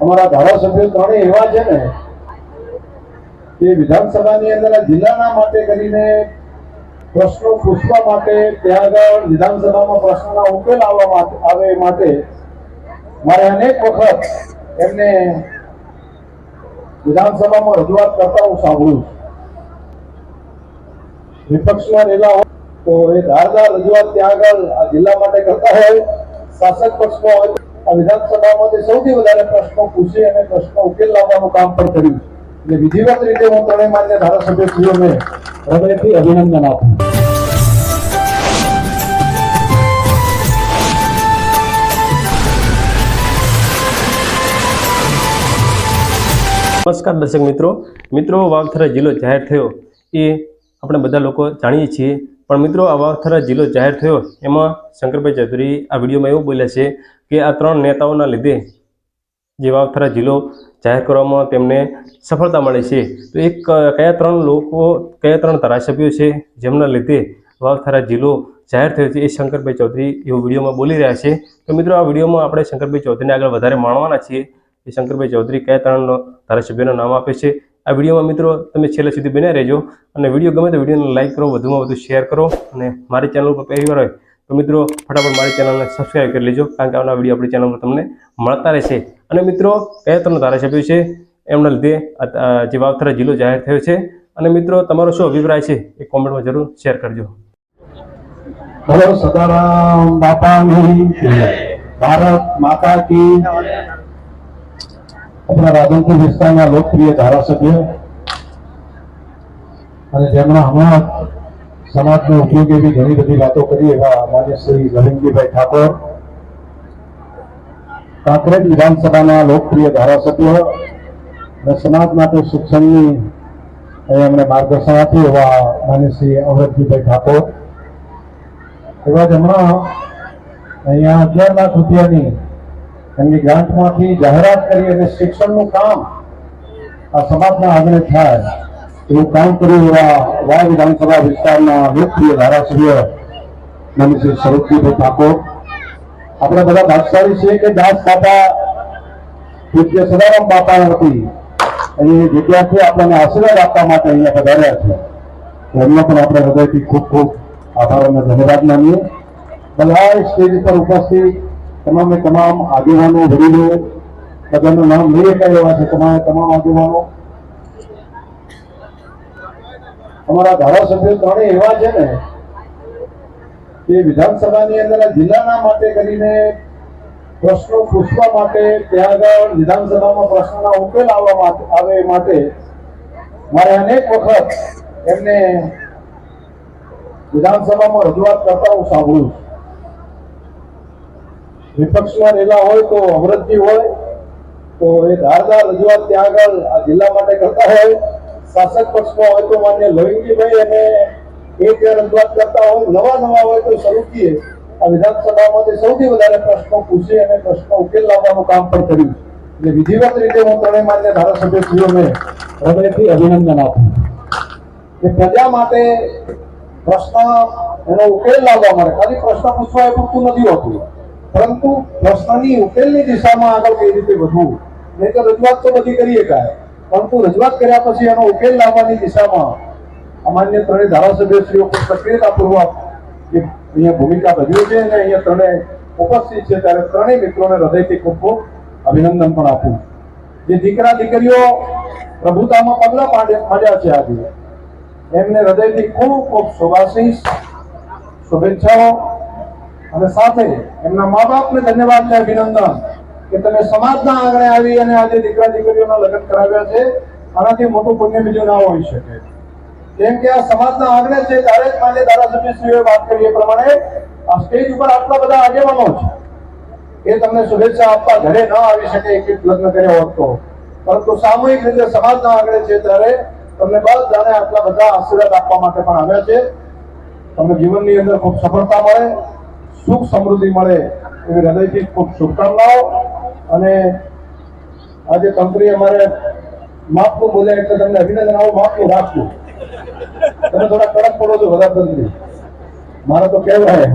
અમારા ધારાસભ્યો ત્રણેય એવા છે ને કે વિધાનસભાની અંદર જિલ્લાના માટે કરીને પ્રશ્નો પૂછવા માટે ત્યાં આગળ વિધાનસભામાં પ્રશ્નોના ઉકેલ આવવા આવે માટે મારે અનેક વખત એમને વિધાનસભામાં રજૂઆત કરતા હું સાંભળું છું. વિપક્ષમાં રહેલા હોય તો એ ધારદાર રજૂઆત ત્યાં આગળ આ જિલ્લા માટે કરતા હોય, શાસક પક્ષમાં હોય આ વિધાનસભામાંથી સૌથી વધારે પ્રશ્નો પૂછી અને પ્રશ્નો ઉકેલ લાવવાનું કામ પણ કર્યું એટલે વિધિવત રીતે હું ત્રણેય માન્ય ધારાસભ્યશ્રીઓને હૃદયથી અભિનંદન આપું નમસ્કાર દર્શક મિત્રો. મિત્રો વાગથરા જિલ્લો જાહેર થયો. એ આપણે બધા લોકો જાણીએ છીએ પણ મિત્રો આ વાવથરા જિલ્લો જાહેર થયો, એમાં શંકરભાઈ ચૌધરી આ વિડીયોમાં એવું બોલ્યા છે કે આ ત્રણ નેતાઓના લીધે જે વાવથરા જિલ્લો જાહેર કરવામાં તેમને સફળતા મળે છે. તો એક કયા ત્રણ લોકો, કયા ત્રણ ધારાસભ્યો છે જેમના લીધે વાવથરા જિલ્લો જાહેર થયો છે એ શંકરભાઈ ચૌધરી એવું વિડીયોમાં બોલી રહ્યા છે. તો મિત્રો આ વિડીયોમાં આપણે શંકરભાઈ ચૌધરીને આગળ વધારે માણવાના છીએ. એ શંકરભાઈ ચૌધરી કયા ત્રણ ધારાસભ્યોના નામ આપે છે? આ વિડીયોમાં મિત્રો તમે છેલ્લે સુધી બન્યા રહેજો અને વીડિયો ગમે તો વિડીયોને લાઈક કરો, વધુમાં વધુ શેર કરો અને મારી ચેનલ ઉપર પહેલી વાર હોય તો મિત્રો ફટાફટ મારી ચેનલને સબસ્ક્રાઈબ કરી લેજો, કારણ કે આવના વીડિયો આપણી ચેનલ પર તમને મળતા રહેશે. અને મિત્રો કયા તમને ધારાસભ્યો છે, એમના લીધે જે વાવથરા જિલ્લો જાહેર થયો છે. અને મિત્રો, તમારો શું અભિપ્રાય છે, એ કોમેન્ટમાં જરૂર શેર કરજો. સદારામ બાપાની ભારત માતા કી આપણા રાધનપુર વિસ્તારના લોકપ્રિય ધારાસભ્ય અને જેમણે હમણાં સમાજનો ઉપયોગ એવી ઘણી બધી વાતો કરી એવા માન્ય શ્રી નરેન્દ્રભાઈ ઠાકોર. કાંકરેજ વિધાનસભાના લોકપ્રિય ધારાસભ્ય અને સમાજ માટે શિક્ષણની એમણે માર્ગદર્શન આપ્યું એવા માન્ય શ્રી અમરજીભાઈ ઠાકોર. એવા જ હમણાં અહીંયા અગિયાર લાખ રૂપિયાની એમની ગ્રાન્ટમાંથી જાહેરાત કરી અને શિક્ષણનું કામ આ સમાજના આંગણે થાય એવું કામ કર્યું એવા વાય વિધાનસભા વિસ્તારના લોકપ્રિય ધારાસભ્ય માન્ય શ્રી સ્વરૂપજીભાઈ ઠાકોર આપણે બધા ભાગશાળી છીએ કે દાસ બાપા પૂજ્ય સદારામ બાપા વતી અહીં જગ્યાથી આપણને આશીર્વાદ આપવા માટે અહીંયા પધાર્યા છે તો એમનો પણ આપણે હૃદયથી ખૂબ ખૂબ આભાર અને ધન્યવાદ માનીએ બધા સ્ટેજ પર ઉપસ્થિત તમામે તમામ આગેવાનો, વડીલો, બધાનું નામ લઈ શકાય એવા છે તમારા તમામ આગેવાનો અમારા ધારાસભ્યો ત્રણેય એવા છે ને કે વિધાનસભાની અંદર જિલ્લાના માટે કરીને પ્રશ્નો પૂછવા માટે ત્યાં આગળ વિધાનસભામાં પ્રશ્નોના ઉકેલ આવવા માટે, આવે માટે મારે અનેક વખત એમને વિધાનસભામાં રજૂઆત કરતા હું સાંભળું છું. વિપક્ષમાં રહેલા હોય તો અમરતજી હોય, તો એ ધારદાર રજૂઆત ત્યાં આગળ આ જિલ્લા માટે કરતા હોય. શાસક પક્ષમાં હોય તો માન્ય લોહિંગીભાઈ અને એ ત્યાં રજૂઆત કરતા હોય. નવા નવા હોય તો સ્વરૂપજીએ આ વિધાનસભામાંથી સૌથી વધારે પ્રશ્નો પૂછી અને પ્રશ્નો ઉકેલ લાવવાનું કામ પણ કર્યું એટલે વિધિવત રીતે હું ત્રણેય માન્ય ધારાસભ્યશ્રીઓને હૃદયથી અભિનંદન આપું કે પ્રજા માટે પ્રશ્ન એનો ઉકેલ લાવવા માટે ખાલી પ્રશ્ન પૂછવા એ પૂરતું નથી હોતું. પરંતુ પ્રશ્નની ઉકેલની દિશામાં આગળ કઈ રીતે વધવું? નહીં તો રજૂઆત તો બધી કરીએ કાંઈ. પરંતુ રજૂઆત કર્યા પછી એનો ઉકેલ લાવવાની દિશામાં અમાન્ય ત્રણેય ધારાસભ્યશ્રીઓ સક્રિયતાપૂર્વક જે અહીંયા ભૂમિકા ભજવી છે અને અહીંયા ત્રણેય ઉપસ્થિત છે, ત્યારે ત્રણેય મિત્રોને હૃદયથી ખૂબ ખૂબ અભિનંદન પણ આપું જે દીકરા દીકરીઓ પ્રભુતામાં પગલા માંડ્યા છે આજે, એમને હૃદયથી ખૂબ ખૂબ શુભાશીષ, શુભેચ્છાઓ. અને સાથે એમના મા બાપને ધન્યવાદ ને અભિનંદન કે તમે સમાજના આંગણે આવી અને આજે દીકરા દીકરીઓના લગ્ન કરાવ્યા છે. આનાથી મોટું પુણ્ય બીજું ના હોઈ શકે. કેમ કે આ સમાજના આંગણે છે, ત્યારે જ માન્ય ધારાસભ્યશ્રીઓએ વાત કરી એ પ્રમાણે આ સ્ટેજ ઉપર આટલા બધા આગેવાનો છે. એ તમને શુભેચ્છા આપવા ઘરે ન આવી શકે એક લગ્ન કર્યો હોત તો. પરંતુ સામૂહિક રીતે સમાજના આંગણે છે, ત્યારે તમને બધાને આટલા બધા આશીર્વાદ આપવા માટે પણ આવ્યા છે. તમને જીવનની અંદર ખૂબ સફળતા મળે. સુખ સમૃદ્ધિ મળે એવી હૃદયથી ખૂબ શુભકામનાઓ. અને આજે તંત્રી અમારે માપનું બોલ્યા એટલે તમને અભિનંદન, આવું માપનું રાખવું. તમે થોડા કડક પડો છો વધારે તંત્રી મારે તો કહેવાય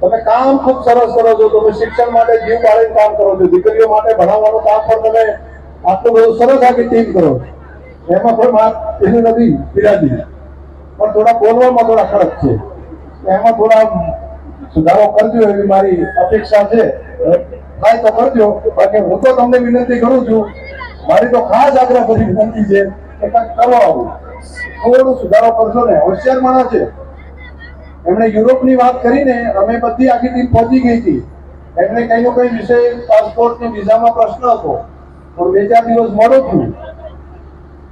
તમે કામ ખૂબ સરસ કરો છો, તમે શિક્ષણ માટે જીવ બાળીને કામ કરો છો, દીકરીઓ માટે ભણાવવાનું કામ પણ તમે આટલું બધું સરસ આખી ટીમ કરો. એમાં કોઈ માર એની નથી પીડાતી પણ થોડા બોલવામાં થોડા કડક છે. એમાં થોડા સુધારો કરજો એવી મારી અપેક્ષા છે. થાય તો કરજો. બાકી હું તો તમને વિનંતી કરું છું, મારી તો ખાસ આગ્રહ બધી વિનંતી છે કે કંઈક કરો આવું. થોડું સુધારો કરશો ને, હોશિયાર માણસ છે. એમણે યુરોપની વાત કરીને અમે બધી આખી ટીમ પહોંચી ગઈ હતી. એમણે કઈ નો કઈ વિષય પાસપોર્ટ ને વિઝામાં પ્રશ્ન હતો. પણ બે ચાર દિવસ મળો થયું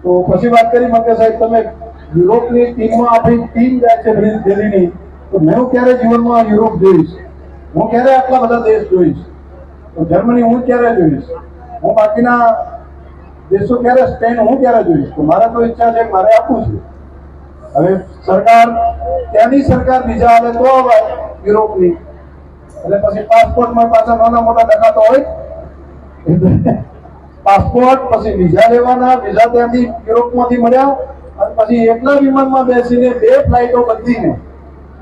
તો પછી વાત કરી મને સાહેબ તમે યુરોપની ટીમમાં આપણી ટીમ જાય છે દિલ્હીની. તો મેં ક્યારે જીવનમાં યુરોપ જોઈશ હું ક્યારે આટલા બધા દેશ જોઈશ તો જર્મની હું ક્યારે જોઈશ હું બાકીના દેશો ક્યારે, સ્પેન હું ક્યારે જોઈશ તો મારે તો ઈચ્છા છે મારે આપવું છે. હવે સરકાર, ત્યાંની સરકાર બીજા આવે તો આવે યુરોપની. એટલે પછી પાસપોર્ટમાં પાછા નાના મોટા દેખાતો હોય. પાસપોર્ટ, પછી વિઝા લેવાના, વિઝા ત્યાંથી યુરોપમાંથી મળ્યા. અને પછી એકલા વિમાનમાં બેસીને બે ફ્લાઇટો બધીને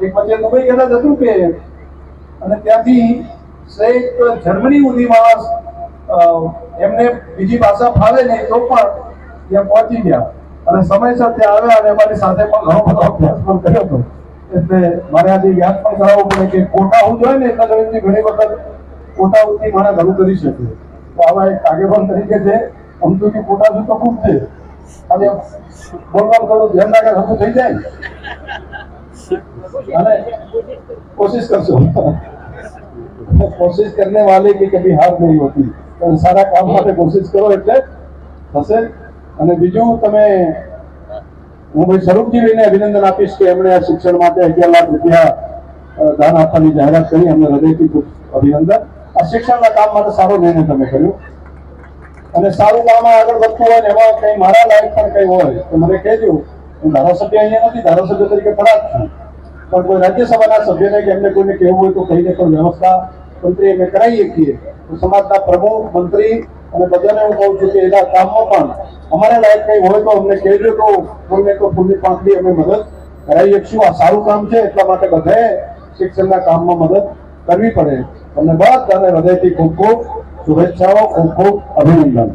એક વચ્ચે દુબઈ કદાચ હતું કે અને ત્યાંથી છેક જર્મની સુધી માણસ એમને બીજી ભાષા ફાવે નહીં તો પણ ત્યાં પહોંચી ગયા. અને સમયસર ત્યાં આવ્યા અને અમારી સાથે પણ ઘણો બધો અભ્યાસ પણ કર્યો હતો. એટલે મારે આજે યાદ પણ કરાવવું પડે કે કોટા હું જોઈએ ને એટલા ગણિતની ઘણી વખત કોટા ઉથી મારા ઘણું કરી શકે તો આવા એક આગેવાન તરીકે છે આમ તો કોટા શું તો ખૂબ છે અને બોલવાનું થોડું ધ્યાન રાખે થઈ જાય? कोशिश करशो कोशिश करने वाले की कभी हार नहीं होती પણ સારા કામ માટે કોશિશ કરો એટલે થશે અને બીજું તમે હું ભાઈ સ્વરૂપજીભાઈને અભિનંદન આપીશ કે એમણે આ શિક્ષણ માટે અગિયાર લાખ રૂપિયા અ, દાન આપવાની જાહેરાત કરી અમને હૃદયથી ખૂબ અભિનંદન આ શિક્ષણના કામ માટે સારો નિર્ણય તમે કર્યો અને સારું કામ આગળ વધતું હોય ને એમાં કઈ મારા લાયક પણ કઈ હોય તો મને કહેજો હું ધારાસભ્ય અહીંયા નથી, ધારાસભ્ય તરીકે ફરાજ છું. પણ કોઈ રાજ્યસભાના સભ્યને કે એમને કોઈને કહેવું હોય તો કહીને પણ વ્યવસ્થા મંત્રી અમે કરાવીએ છીએ. તો સમાજના પ્રમુખ, મંત્રી અને બધાને હું કહું છું કે એના કામમાં પણ અમારે લાયક કંઈ હોય તો અમને કહેજો તો કોઈને તો ફૂલની પાંખડી અમે મદદ કરાવી શકશું આ સારું કામ છે, એટલા માટે બધાએ શિક્ષણના કામમાં મદદ કરવી પડે. તમને બધાને હૃદયથી ખૂબ ખૂબ શુભેચ્છાઓ, ખૂબ ખૂબ અભિનંદન.